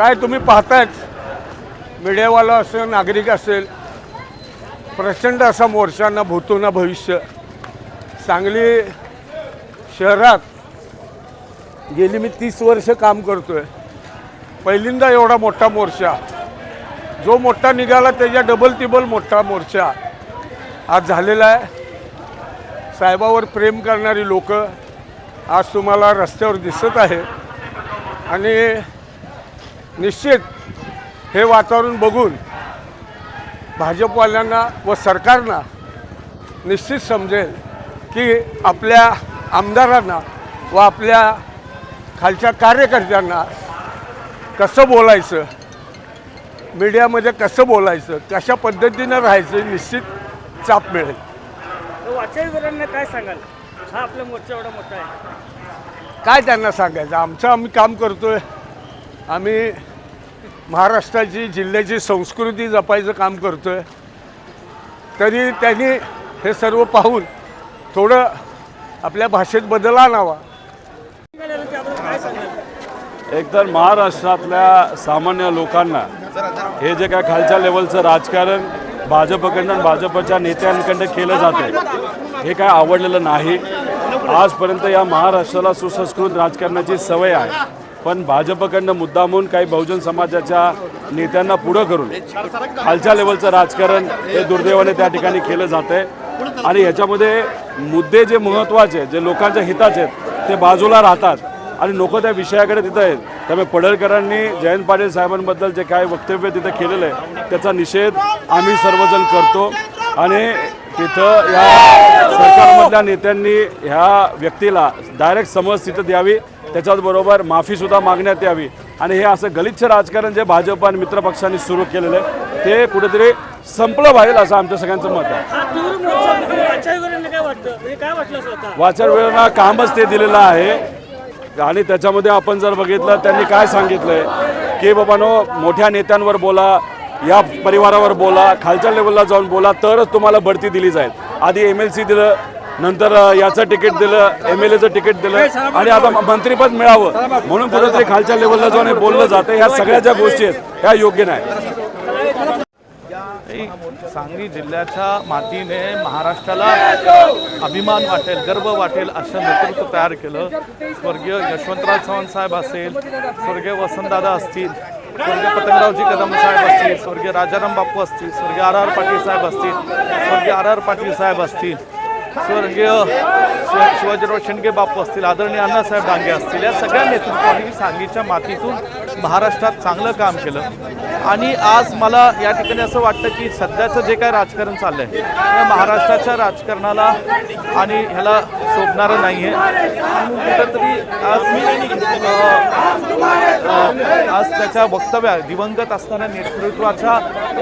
काय तुम्ही पाहतायच मीडियावाला असेल नागरिक असेल प्रचंड असा मोर्चा ना भूतो ना भविष्य. सांगली शहरात गेली मी तीस वर्ष काम करतो आहे पहिल्यांदा एवढा मोठा मोर्चा. जो मोठा निघाला त्याच्या डबल तिबल मोठा मोर्चा. आज झालेला आहे. साहेबावर प्रेम करणारी लोक आज तुम्हाला रस्त्यावर दिसत आहे आणि निश्चित हे वातावरण बघून भाजपवाल्यांना व सरकारना निश्चित समजेल की आपल्या आमदारांना व आपल्या खालच्या कार्यकर्त्यांना कसं बोलायचं मीडियामध्ये कसं बोलायचं कशा पद्धतीनं राहायचं निश्चित चाप मिळेल. वाचावीकरांना काय सांगाल? हा आपला मोर्चा एवढा मोठा आहे. काय त्यांना सांगायचं? आमचं आम्ही काम करतोय. आम्ही महाराष्ट्राची जिल्ह्याची संस्कृती जपायचं काम करतोय. तरी त्यांनी हे सर्व पाहून थोडं आपल्या भाषेत बदल आणावा. एकतर महाराष्ट्रातल्या सामान्य लोकांना हे जे काय खालच्या लेवलचं राजकारण भाजपकडनं आणि भाजपच्या नेत्यांकडनं केलं जाते हे काय आवडलेलं नाही. आजपर्यंत या महाराष्ट्राला सुसंस्कृत राजकारणाची सवय आहे. पण भाजपकडनं मुद्दामून काही बहुजन समाजाच्या नेत्यांना पुढं करून खालच्या लेवलचं राजकारण हे दुर्दैवाने त्या ठिकाणी केलं जात आहे आणि ह्याच्यामध्ये मुद्दे जे महत्त्वाचे आहेत, जे लोकांच्या हिताचे आहेत ते बाजूला राहतात. आणि लोक त्या विषयाकडे तिथं आहेत. त्यामुळे पडळकरांनी जयंत पाटील साहेबांबद्दल जे काय वक्तव्य तिथं केलेलं आहे त्याचा निषेध आम्ही सर्वजण करतो. आणि तिथं या सरकारमधल्या नेत्यांनी ह्या व्यक्तीला डायरेक्ट समज तिथं द्यावी. त्याच्याचबरोबर माफीसुद्धा मागण्यात यावी. आणि हे असं गलिच्छ राजकारण जे भाजप आणि मित्रपक्षांनी सुरू केलेलं आहे ते कुठेतरी संपलं पाहिजे असं आमच्या सगळ्यांचं मत आहे. म्हणजे वाचन वेळेला कामच ते दिलेलं आहे. आणि त्याच्यामध्ये आपण जर बघितलं त्यांनी काय सांगितलंय? की बाबानो मोठ्या नेत्यांवर बोला या परिवारावर बोला खालच्या लेवलला जाऊन बोला तरच तुम्हाला बढती दिली जाईल. आधी एम एल सी दिलं नंतर याचं तिकीट दिलं एम एल एचं तिकीट दिलं आणि आता मंत्रीपद मिळावं. म्हणून कुठेतरी खालच्या लेवलला जाऊन हे बोललं जातं. ह्या सगळ्या ज्या गोष्टी आहेत ह्या योग्य नाही. सांगली जिल्ह्याच्या मातीने महाराष्ट्राला अभिमान वाटेल गर्व वाटेल असं नेतृत्व तयार केलं. स्वर्गीय यशवंतराव चव्हाण साहेब असेल स्वर्गीय वसंतदादा असतील स्वर्गीय पतंगरावजी कदम साहेब असतील स्वर्गीय राजाराम बापू असतील स्वर्गीय आर आर पाटील साहेब असतील स्वर्गीय आर आर पाटील साहेब असतील. स्वर्गीय शिवाजीराव शेंडगे बापू असतील आदरणीय अण्णासाहेब डांगे असतील या सगळ्या नेतृत्वांनी सांगलीच्या मातीतून महाराष्ट्रात चांगलं काम केलं. आणि आज मला या ठिकाणी असं वाटतं की सध्याचं जे काय राजकारण चाललं आहे या महाराष्ट्राच्या राजकारणाला आणि ह्याला शोभणारं नाही आहे आणि कुठंतरी आज मी आज त्याच्या वक्तव्या दिवंगत असणाऱ्या नेतृत्वाच्या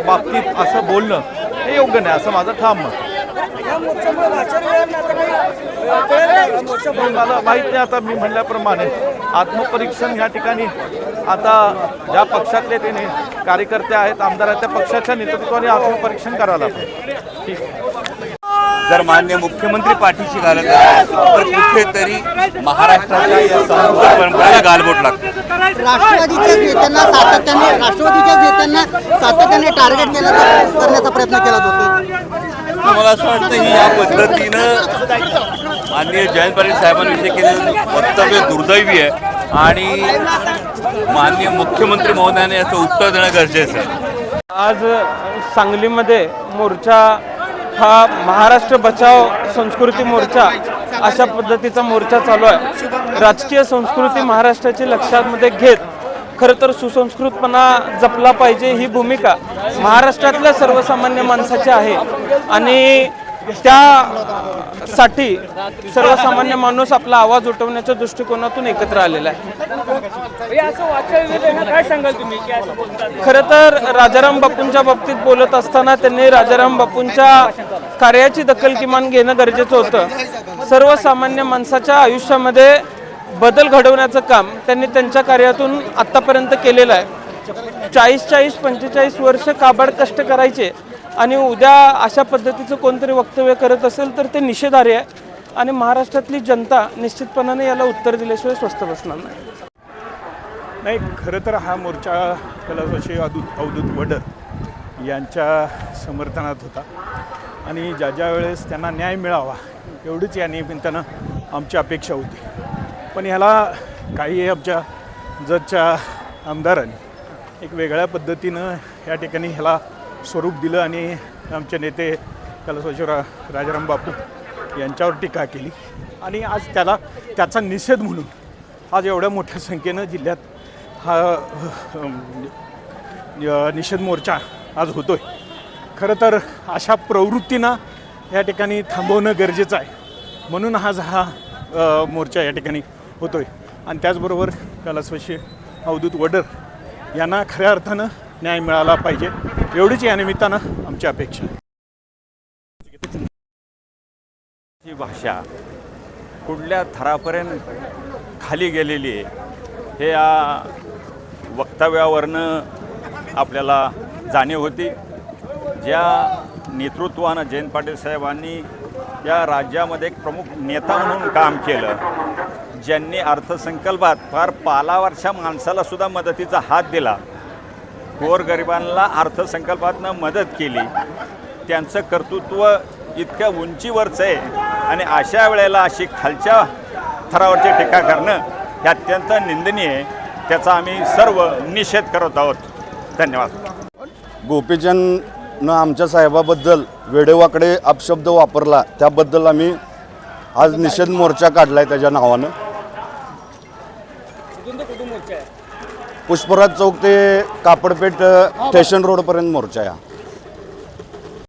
बाबतीत असं बोलणं हे योग्य नाही असं माझं ठाम मत मला माहीत नाही आता मी म्हणल्याप्रमाणे. आत्मपरीक्षण ह्या ठिकाणी आता ज्या पक्षातले ते ने- कार्यकर्ते आहेत आमदार आहेत त्या पक्षाच्या नेतृत्वाने आत्मपरीक्षण करायला ठीक. आहे जर मान्य मुख्यमंत्री पाठीशी घालत असेल तर कुठेतरी महाराष्ट्राच्या या संस्कृती परंपरेला गालबोट लागते. राष्ट्रवादीच्या नेत्यांना सातत्याने राष्ट्रवादीच्या नेत्यांना सातत्याने टार्गेट केलं करण्याचा प्रयत्न केला जातो. मला असं वाटतं ही या पद्धतीनं माननीय जयंत पाटील साहेबांविषयी केलेलं वक्तव्य दुर्दैवी आहे. आणि माननीय मुख्यमंत्री महोदयाने याचं उत्तर देणं गरजेचं आहे. आज सांगलीमध्ये मोर्चा हा महाराष्ट्र बचाव संस्कृती मोर्चा अशा पद्धतीचा मोर्चा चालू आहे. राजकीय संस्कृती महाराष्ट्राची लक्षामध्ये घेत खरं तर सुसंस्कृतपणा जपला पाहिजे ही भूमिका महाराष्ट्रातल्या सर्वसामान्य माणसाची आहे. आणि त्यासाठी सर्वसामान्य माणूस आपला आवाज उठवण्याच्या दृष्टिकोनातून एकत्र आलेला आहे. बोलतात. खरं तर राजाराम बापूंच्या बाबतीत बोलत असताना त्यांनी राजाराम बापूंच्या कार्याची दखल किमान घेणं गरजेचं होतं. सर्वसामान्य माणसाच्या आयुष्यामध्ये बदल घडवण्याचं काम त्यांनी त्यांच्या कार्यातून आत्तापर्यंत केलेलं आहे. चाळीस चाळीस पंचेचाळीस वर्ष काबाड कष्ट करायचे आणि उद्या अशा पद्धतीचं कोणतरी वक्तव्य करत असेल तर ते निषेधार्ह आहे. आणि महाराष्ट्रातली जनता निश्चितपणाने याला उत्तर दिल्याशिवाय स्वस्थ बसणार नाही. नाही खरं तर हा मोर्चा कलावशी अदूत अवधूत वडर यांच्या समर्थनात होता. आणि ज्या ज्या वेळेस त्यांना न्याय मिळावा एवढीच या निमित्तानं आमची अपेक्षा होती. पण ह्याला काही आमच्या जतच्या आमदारांनी. एक वेगळ्या पद्धतीनं या ठिकाणी ह्याला स्वरूप दिलं आणि आमचे नेते कलासोश्वरा राजाराम बापू यांच्यावर टीका केली. आणि आज त्याला त्याचा निषेध म्हणून आज एवढ्या मोठ्या संख्येनं जिल्ह्यात हा निषेध मोर्चा आज होतो आहे खरं तर अशा प्रवृत्तींना या ठिकाणी थांबवणं गरजेचं आहे. म्हणून आज हा मोर्चा या ठिकाणी होतो आहे आणि त्याचबरोबर कलास्वशी अवधूत वडर यांना खऱ्या अर्थानं न्याय मिळाला पाहिजे. एवढीच या निमित्तानं आमची अपेक्षा ही भाषा कुठल्या थरापर्यंत खाली गेलेली आहे हे या वक्तव्यावरनं आपल्याला जाणीव होती. ज्या नेतृत्वानं जयंत पाटील साहेबांनी या राज्यामध्ये एक प्रमुख नेता म्हणून काम केलं ज्यांनी अर्थसंकल्पात फार पालावरच्या माणसालासुद्धा मदतीचा हात दिला. गोरगरिबांना अर्थसंकल्पातनं मदत केली. त्यांचं कर्तृत्व इतक्या उंचीवरचं आहे आणि अशा वेळेला अशी खालच्या थरावरची टीका करणं हे अत्यंत निंदनीय आहे. त्याचा आम्ही सर्व निषेध करत आहोत. धन्यवाद. गोपीचंदनं आमच्या साहेबाबद्दल वेडेवाकडे अपशब्द वापरला त्याबद्दल आम्ही आज निषेध मोर्चा काढला आहे त्याच्या नावानं कुठून तो कुठून मोर्चा आहे पुष्पराज चौक ते कापडपेठ स्टेशन रोडपर्यंत मोर्चा हा